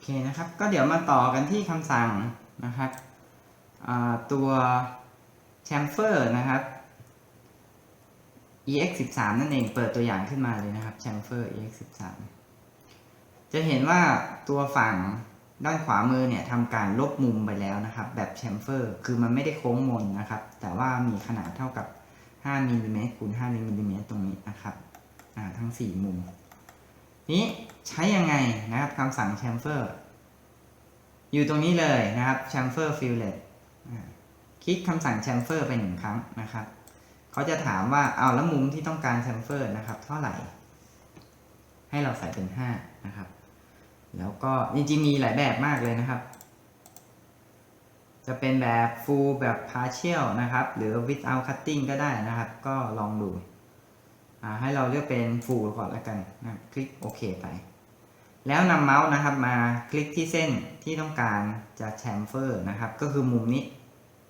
อเคนะครับ ก็เดี๋ยวมาต่อกันที่คำสั่งนะครับตัว chamfer นะครับ ex 1 3 นั่นเองเปิดตัวอย่างขึ้นมาเลยนะครับ chamfer ex 1 3 จะเห็นว่าตัวฝั่งด้านขวามือเนี่ยทำการลบมุมไปแล้วนะครับ แบบ chamfer คือมันไม่ได้โค้งมนนะครับ แต่ว่ามีขนาดเท่ากับ5มิลลิเมตรคูณ5มิลลิเมตรตรงนี้นะครับทั้ง 4 มุม นี้ใช้ยังไงนะครับคำสั่ง chamfer อยู่ตรงนี้เลยนะครับ chamfer fillet คลิกคำสั่ง chamfer ไปหนึ่งครั้งนะครับเขาจะถามว่าเอาแล้วมุมที่ต้องการ chamfer นะครับ เท่าไหร่ ให้เราใส่เป็น 5 นะครับ แล้วก็จริงๆมีหลายแบบมากเลยนะครับ จะเป็นแบบ full แบบ partial นะครับ หรือ without cutting ก็ได้นะครับ ก็ลองดู ให้เราเลือกเป็น full ก่อนแล้วกันนะคลิกโอเคไป แล้วนำเมาส์นะครับมาคลิกที่เส้นที่ต้องการจะแชมเฟอร์นะครับ ก็คือมุมนี้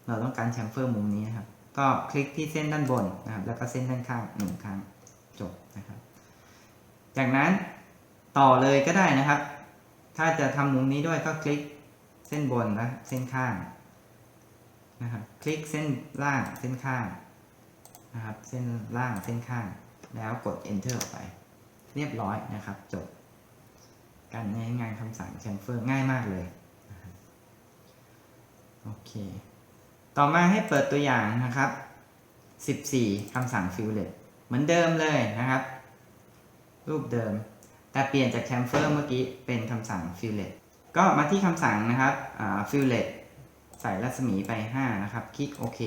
เราต้องการแชมเฟอร์มุมนี้นะครับ ก็คลิกที่เส้นด้านบนนะครับ แล้วก็เส้นด้านข้างหนึ่งครั้งจบนะครับ จากนั้นต่อเลยก็ได้นะครับ ถ้าจะทำมุมนี้ด้วยก็คลิกเส้นบนและเส้นข้างนะครับ คลิกเส้นล่างเส้นข้างนะครับ เส้นล่างเส้นข้าง แล้วกด enter ออกไป เรียบร้อยนะครับ จบ การใช้งานคำสั่ง chamfer ง่ายมากเลยโอเค ต่อมาให้เปิดตัวอย่างนะครับ 14 คำสั่ง fillet เหมือนเดิมเลยนะครับ รูปเดิม แต่เปลี่ยนจาก chamfer เมื่อกี้เป็นคำสั่ง fillet ก็มาที่คำสั่งนะครับ fillet ใส่รัศมีไป 5 นะครับ คลิกโอเค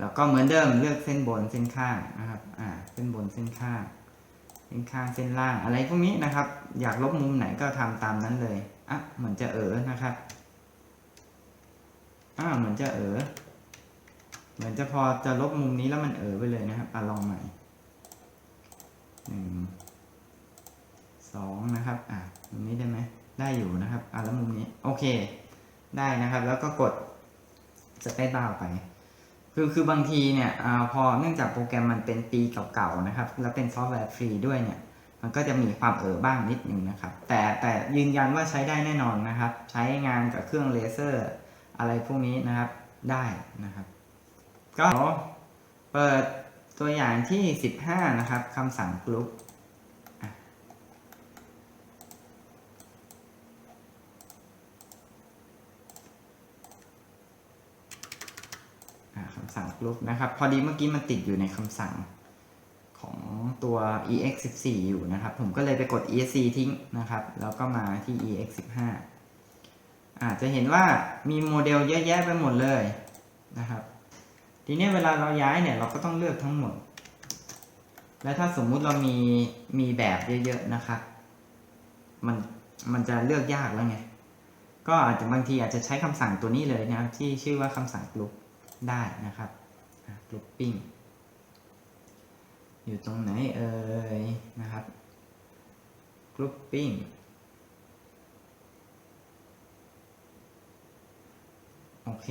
แล้วก็เหมือนเดิมเลือกเส้นบนเส้นข้างนะครับ อ่า เส้นบนเส้นข้าง เส้นข้างเส้นล่าง อะไรพวกนี้นะครับ อยากลบมุมไหนก็ทำตามนั้นเลยอะเหมือนจะเออนะครับอ่าเหมือนจะเออเหมือนจะพอจะลบมุมนี้แล้วมันเออไปเลยนะครับอะลองใหม่หนึ่งสองนะครับอะมุมนี้ได้ไหมได้อยู่นะครับอะแล้วมุมนี้โอเค ได้นะครับ แล้วก็กดสเปซบาร์ไป คือคือบางทีเนี่ยอาพอเนื่องจากโปรแกรมมันเป็นปีเก่าๆนะครับ แล้วเป็นซอฟต์แวร์ฟรีด้วยเนี่ย มันก็จะมีความเออบ้างนิดนึงนะครับ แต่แต่ยืนยันว่าใช้ได้แน่นอนนะครับ ใช้งานกับเครื่องเลเซอร์อะไรพวกนี้นะครับได้นะครับ ก็เปิดตัวอย่างที่ 15 นะครับคำสั่งกรุ๊ปอะอะ คำสั่งกรุ๊ปนะครับ พอดีเมื่อกี้มันติดอยู่ในคำสั่งของตัว ex14 อยู่นะครับ ผมก็เลยไปกด esc ทิ้งนะครับ แล้วก็มาที่ ex15 อาจจะเห็นว่ามีโมเดลเยอะแยะไปหมดเลยนะครับ ทีนี้เวลาเราย้ายเนี่ยเราก็ต้องเลือกทั้งหมด และถ้าสมมุติเรามีมีแบบเยอะๆนะครับ มันมันจะเลือกยากแล้วไง ก็อาจจะบางทีอาจจะใช้คำสั่งตัวนี้เลยนะครับที่ชื่อว่าคำสั่ง group ได้นะครับ grouping อยู่ตรงไหนเอ่ยนะครับ grouping โอเค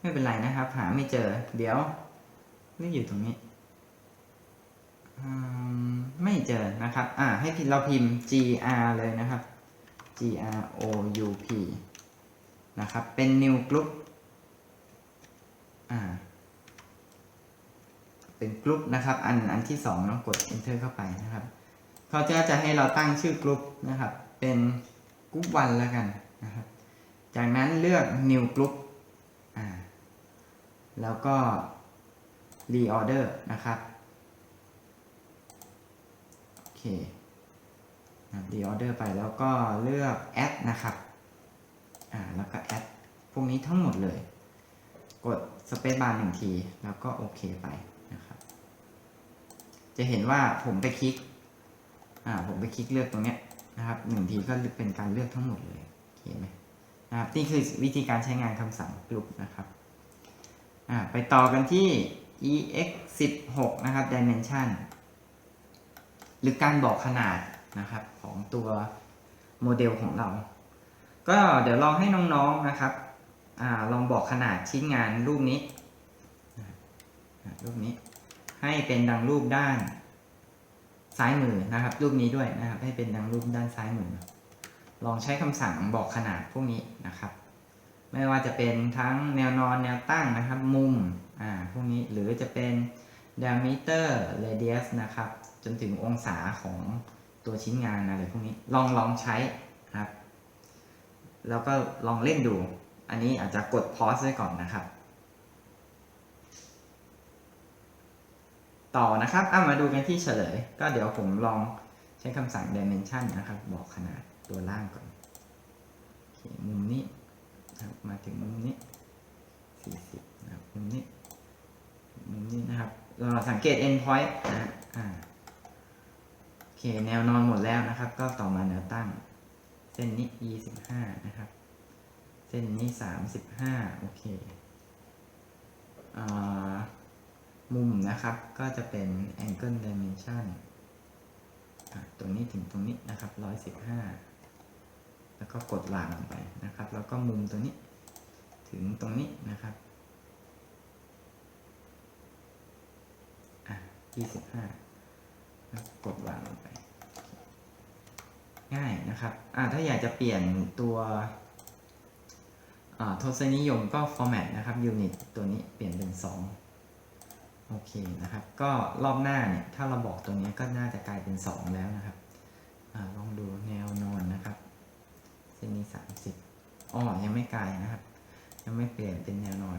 ไม่เป็นไรนะครับ หาไม่เจอ เดี๋ยวนี่อยู่ตรงนี้ไม่เจอนะครับ อ่า ให้เราพิมพ์ gr เลยนะครับ g r o u p นะครับ เป็น new group อ่า เป็นกลุ่มนะครับ อันอันที่สองเนาะกด enter เข้าไปนะครับเขาจะจะให้เราตั้งชื่อกลุ่มนะครับ เป็นกลุ่มวันแล้วกันนะครับ จากนั้นเลือก new group อ่าแล้วก็ reorder นะครับโอเค reorder ไปแล้วก็เลือก add นะครับอ่าแล้วก็ add พวกนี้ทั้งหมดเลย กด space bar หนึ่งที แล้วก็โอเคไป จะเห็นว่าผมไปคลิก อ่า ผมไปคลิกเลือกตรงเนี้ยนะครับหนึ่งทีก็เป็นการเลือกทั้งหมดเลยโอเคไหมนะครับนี่คือวิธีการใช้งานคำสั่งกลุ่มนะครับอ่าไปต่อกันที่ ex 16นะครับ dimension หรือการบอกขนาดนะครับของตัวโมเดลของเรา ก็เดี๋ยวลองให้น้องๆนะครับอ่าลองบอกขนาดชิ้นงานรูปนี้รูปนี้ ให้เป็นดังรูปด้านซ้ายมือนะครับ รูปนี้ด้วยนะครับ ให้เป็นดังรูปด้านซ้ายมือ ลองใช้คำสั่งบอกขนาดพวกนี้นะครับ ไม่ว่าจะเป็นทั้งแนวนอนแนวตั้งนะครับ มุมอ่าพวกนี้หรือจะเป็น diameter radius นะครับ จนถึงองศาของตัวชิ้นงานอะไรพวกนี้ลองลองใช้ครับ แล้วก็ลองเล่นดู อันนี้อาจจะกด pause ไว้ก่อนนะครับ ต่อนะครับเอามาดูกันที่เฉลย ก็เดี๋ยวผมลองใช้คำสั่ง dimension นะครับ บอกขนาดตัวล่างก่อนมุมนี้นะครับมาถึงมุมนี้ 40นะครับมุมนี้มุมนี้นะครับ เราสังเกต end point นะอ่าโอเคแนวนอนหมดแล้วนะครับ ก็ต่อมาแนวตั้ง เส้นนี้ 25 นะครับ เส้นนี้ 35 โอเคอ่า นะครับ ก็จะเป็น angle dimension ตรงนี้ถึงตรงนี้นะครับ 115 แล้วก็กดวางลงไปนะครับ แล้วก็มุมตัวนี้ถึงตรงนี้นะครับอะ25แล้วกดวางลงไป ง่ายนะครับอ่าถ้าอยากจะเปลี่ยนตัวอ่าทศนิยมก็ format นะครับ unit ตัวนี้เปลี่ยนเป็น 2 โอเคนะครับ ก็รอบหน้าเนี่ยถ้าเราบอกตรงนี้ก็น่าจะกลายเป็น 2 แล้วนะครับอลองดูแนวนอนนะครับเส้นนี้30อ๋อยังไม่กลายนะครับ ยังไม่เปลี่ยนเป็นแนวนอน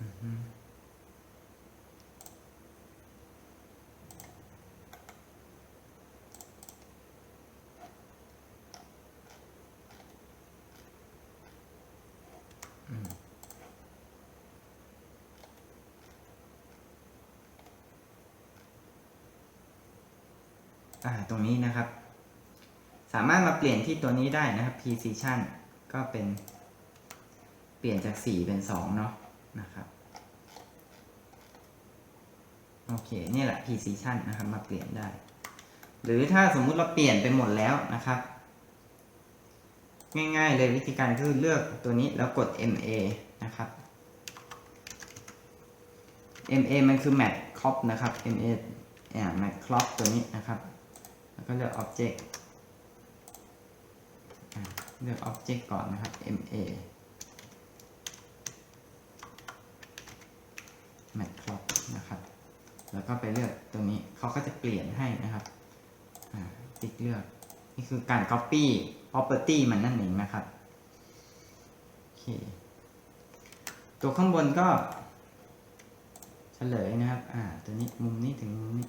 อือ ตรงนี้นะครับ สามารถมาเปลี่ยนที่ตัวนี้ได้นะครับ precision ก็เป็น เปลี่ยนจาก 4 เป็น 2 เนาะนะครับโอเคนี่แหละ precision นะครับมาเปลี่ยนได้ หรือถ้าสมมุติเราเปลี่ยนไปหมดแล้วนะครับ ง่ายๆเลยวิธีการคือเลือกตัวนี้แล้วกด MA นะครับ MA มันคือ Mat Crop นะครับ MA อ่า Mat Crop ตัวนี้นะครับ แล้วก็เลือก Object เลือก Object ก่อนนะครับ MA Mat Crop นะครับ แล้วก็ไปเลือกตัวนี้เขาก็จะเปลี่ยนให้นะครับติ๊กเลือก นี่คือการ Copy Property มันนั่นเองนะครับโอเคตัวข้างบนก็เฉลยนะครับ อ่า ตัวนี้มุมนี้ถึงมุมนี้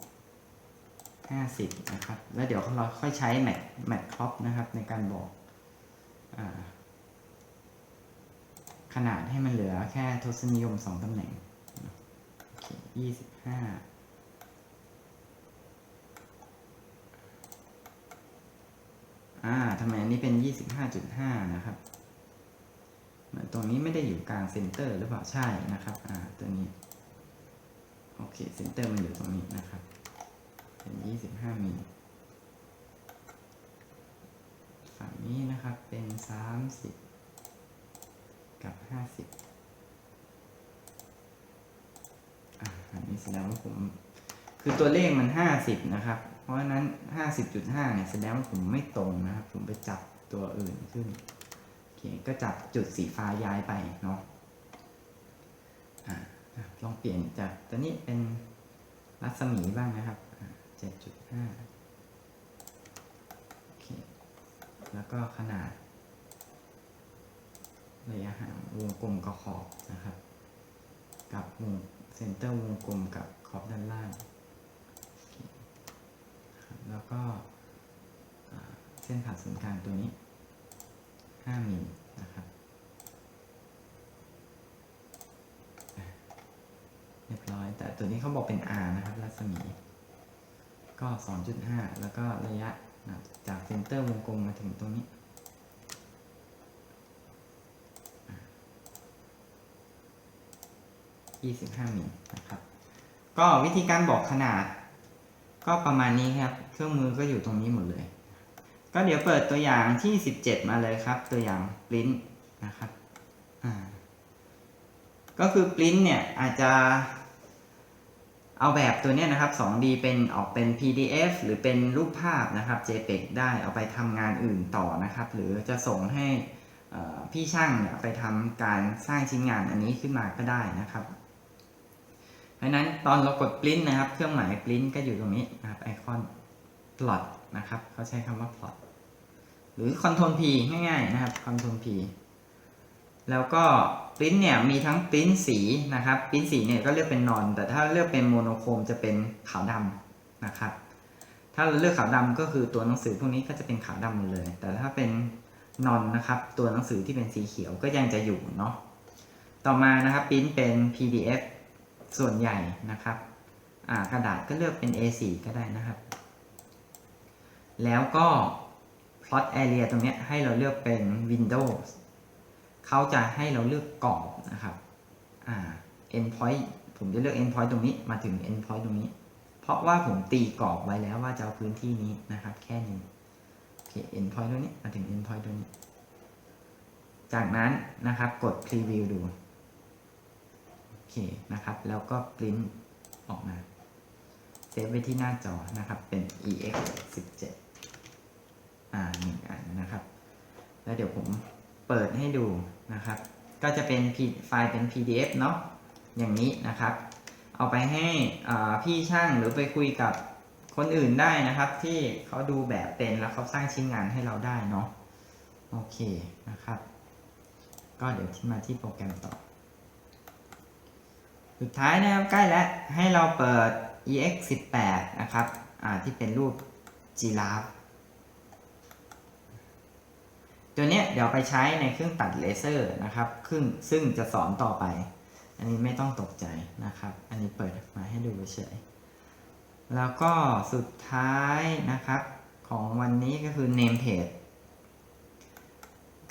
ห้าสิบนะครับ แล้วเดี๋ยวเราค่อยใช้ Mat Mat Crop นะครับ ในการบอกอขนาดให้มันเหลือแค่ทศนิยมสองตำแหน่งโอเคยี่สิบห้าอ่าทำไมอันนี้เป็น 25.5 นะครับ เหมือนตรงนี้ไม่ได้อยู่กลางเซนเตอร์หรือเปล่า ใช่นะครับ อ่า ตัวนี้ โอเค เซนเตอร์มันอยู่ตรงนี้นะครับ เป็น25มิลฝั่งนี้นะครับเป็น30กับ50อ่าอันนี้แสดงว่าผม คือตัวเลขมัน50นะครับ เพราะฉะนั้น50.5เนี่ยแสดงว่าผมไม่ตรงนะครับ ผมไปจับตัวอื่นขึ้นโอเคก็จับจุดสีฟ้าย้ายไปเนาะอ่าอะลองเปลี่ยนจากตัวนี้เป็นรัศมีบ้างนะครับ อ่า7.5โอเค แล้วก็ขนาดระยะห่างวงกลมกับขอบนะครับ กับวงเซนเตอร์วงกลมกับขอบด้านล่าง แล้วก็เส้นผ่าศูนย์กลางตัวนี้ 5มิลนะครับเรียบร้อย แต่ตัวนี้เขาบอกเป็น R นะครับรัศมี ก็ 2.5 แล้วก็ระยะนะจากเซนเตอร์วงกลมมาถึงตรงนี้อะ25มิลนะครับ ก็วิธีการบอกขนาด ก็ประมาณนี้ครับ เครื่องมือก็อยู่ตรงนี้หมดเลย ก็เดี๋ยวเปิดตัวอย่างที่ 17 มาเลยครับ ตัวอย่างปริ้นนะครับ ก็คือปริ้นเนี่ยอาจจะ เอาแบบตัวนี้นะครับ 2D เป็นออกเป็น PDF หรือเป็นรูปภาพนะครับ JPEG ได้เอาไปทำงานอื่นต่อนะครับ หรือจะส่งให้พี่ช่างเนี่ยไปทำการสร้างชิ้นงานอันนี้ขึ้นมาก็ได้นะครับ เพราะนั้นตอนเรากด print นะครับ เครื่องหมาย print ก็อยู่ตรงนี้นะครับไอคอน plot นะครับเขาใช้คำว่า plot หรือ control P ง่ายๆนะครับ control P แล้วก็ ปริ้นเนี่ยมีทั้งปริ้นสีนะครับปริ้นสีเนี่ยก็เลือกเป็นนอน แต่ถ้าเลือกเป็นโมโนโครมจะเป็นขาวดำนะครับ ถ้าเราเลือกขาวดำก็คือตัวหนังสือพวกนี้ก็จะเป็นขาวดำหมดเลย แต่ถ้าเป็นนอนนะครับตัวหนังสือที่เป็นสีเขียวก็ยังจะอยู่เนาะต่อมานะครับปริ้นเป็น PDF ส่วนใหญ่นะครับกระดาษก็เลือกเป็น A4 ก็ได้นะครับ แล้วก็ plot area ตรงนี้ให้เราเลือกเป็น Windows เขาจะให้เราเลือกกรอบนะครับอ่า endpoint ผมจะเลือก endpoint ตรงนี้มาถึง endpoint ตรงนี้ เพราะว่าผมตีกรอบไว้แล้วว่าจะเอาพื้นที่นี้นะครับ แค่นี้โอเค endpoint ตรงนี้มาถึง endpoint ตรงนี้ จากนั้นนะครับกด preview ดูโอเคนะครับ แล้วก็ print ออกมาเซฟไว้ที่หน้าจอนะครับเป็น ex 17อ่าหนึ่งอันนะครับ แล้วเดี๋ยวผม เปิดให้ดูนะครับ ก็จะเป็นไฟล์เป็น PDF เนาะอย่างนี้นะครับ เอาไปให้พี่ช่างหรือไปคุยกับคนอื่นได้นะครับ ที่เขาดูแบบเป็นแล้วเขาสร้างชิ้นงานให้เราได้เนาะโอเคนะครับ ก็เดี๋ยวที่มาที่โปรแกรมต่อ สุดท้ายนะครับใกล้แล้วให้เราเปิด ex 18นะครับที่เป็นรูป giraffe ตัวเนี้ยเดี๋ยวไปใช้ในเครื่องตัดเลเซอร์นะครับซึ่งซึ่งจะสอนต่อไป อันนี้ไม่ต้องตกใจนะครับ อันนี้เปิดมาให้ดูเฉย แล้วก็สุดท้ายนะครับ ของวันนี้ก็คือ name page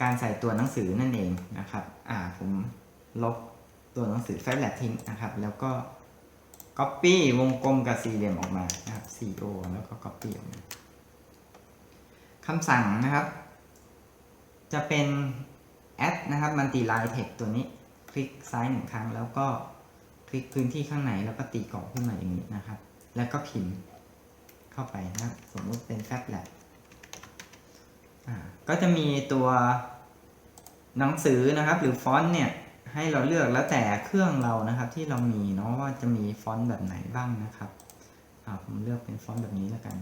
การใส่ตัวหนังสือนั่นเองนะครับ อ่าผมลบตัวหนังสือแฟลชทิ้งนะครับ แล้วก็ copy วงกลมกับสี่เหลี่ยมออกมานะครับ co แล้วก็ copy ออกมาคำสั่งนะครับ จะเป็น add นะครับ multi line text ตัวนี้ คลิกซ้ายหนึ่งครั้ง แล้วก็คลิกพื้นที่ข้างในแล้วก็ตีกรอบขึ้นมาอย่างนี้นะครับ แล้วก็พิมพ์เข้าไปนะครับสมมุติเป็น fat lab อ่าก็จะมีตัวหนังสือนะครับ หรือฟอนต์เนี่ยให้เราเลือกแล้วแต่เครื่องเรานะครับ ที่เรามีเนาะว่าจะมีฟอนต์แบบไหนบ้างนะครับผมเลือกเป็นฟอนต์แบบนี้แล้วกัน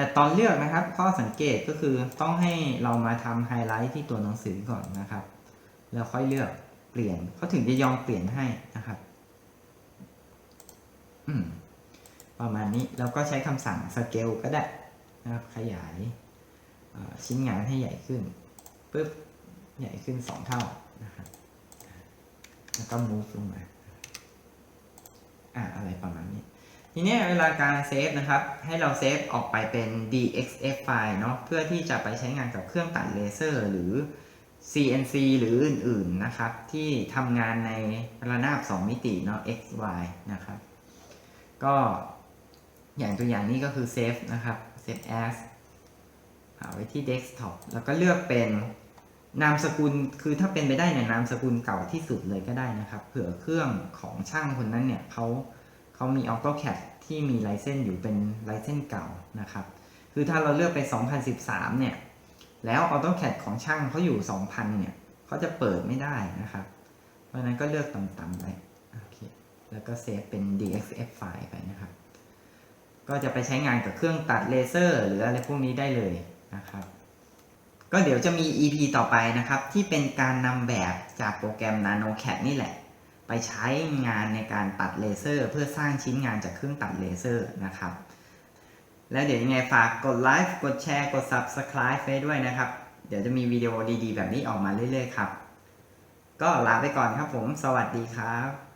แต่ตอนเลือกนะครับ ข้อสังเกตก็คือต้องให้เรามาทำไฮไลท์ที่ตัวหนังสือก่อนนะครับ แล้วค่อยเลือกเปลี่ยนเขาถึงจะยอมเปลี่ยนให้นะครับอืมประมาณนี้แล้วก็ใช้คำสั่งสเกลก็ได้นะครับ ขยายชิ้นงานให้ใหญ่ขึ้นปุ๊บใหญ่ขึ้นสองเท่านะครับแล้วก็ move ลงมาอ่าอะไรประมาณนี้ ทีนี้เวลาการเซฟนะครับ ให้เราเซฟออกไปเป็น DXF ไฟล์เนาะเพื่อที่จะไปใช้งานกับเครื่องตัดเลเซอร์หรือ CNC หรืออื่นๆนะครับ ที่ทำงานในระนาบ 2 มิติเนาะ X Y นะครับ ก็อย่างตัวอย่างนี้ก็คือ Save นะครับ Save as เอาไว้ที่ Desktop แล้วก็เลือกเป็นนามสกุลคือถ้าเป็นไปได้เนี่ยนามสกุลเก่าที่สุดเลยก็ได้นะครับ เผื่อเครื่องของช่างคนนั้นเนี่ยเขา เขามี AutoCAD ที่มีไลเซนส์อยู่เป็นไลเซนส์เก่านะครับ คือถ้าเราเลือกไป 2013 เนี่ย แล้ว AutoCAD ของช่างเขาอยู่ 2,000 เนี่ยเขาจะเปิดไม่ได้นะครับ เพราะฉะนั้นก็เลือกต่ำๆไปโอเคแล้วก็เซฟเป็น DXF ไฟล์ไปนะครับ ก็จะไปใช้งานกับเครื่องตัดเลเซอร์ หรืออะไรพวกนี้ได้เลยนะครับ ก็เดี๋ยวจะมี EP ต่อไปนะครับ ที่เป็นการนำแบบจากโปรแกรม NanoCAD นี่แหละ ไปใช้งานในการตัดเลเซอร์ เพื่อสร้างชิ้นงานจากเครื่องตัดเลเซอร์นะครับ แล้วเดี๋ยวยังไงฝากกดไลค์กดแชร์กด Subscribe ไปด้วยนะครับ เดี๋ยวจะมีวิดีโอดีๆ แบบนี้ออกมาเรื่อยๆครับ ก็ลาไปก่อนครับผม สวัสดีครับ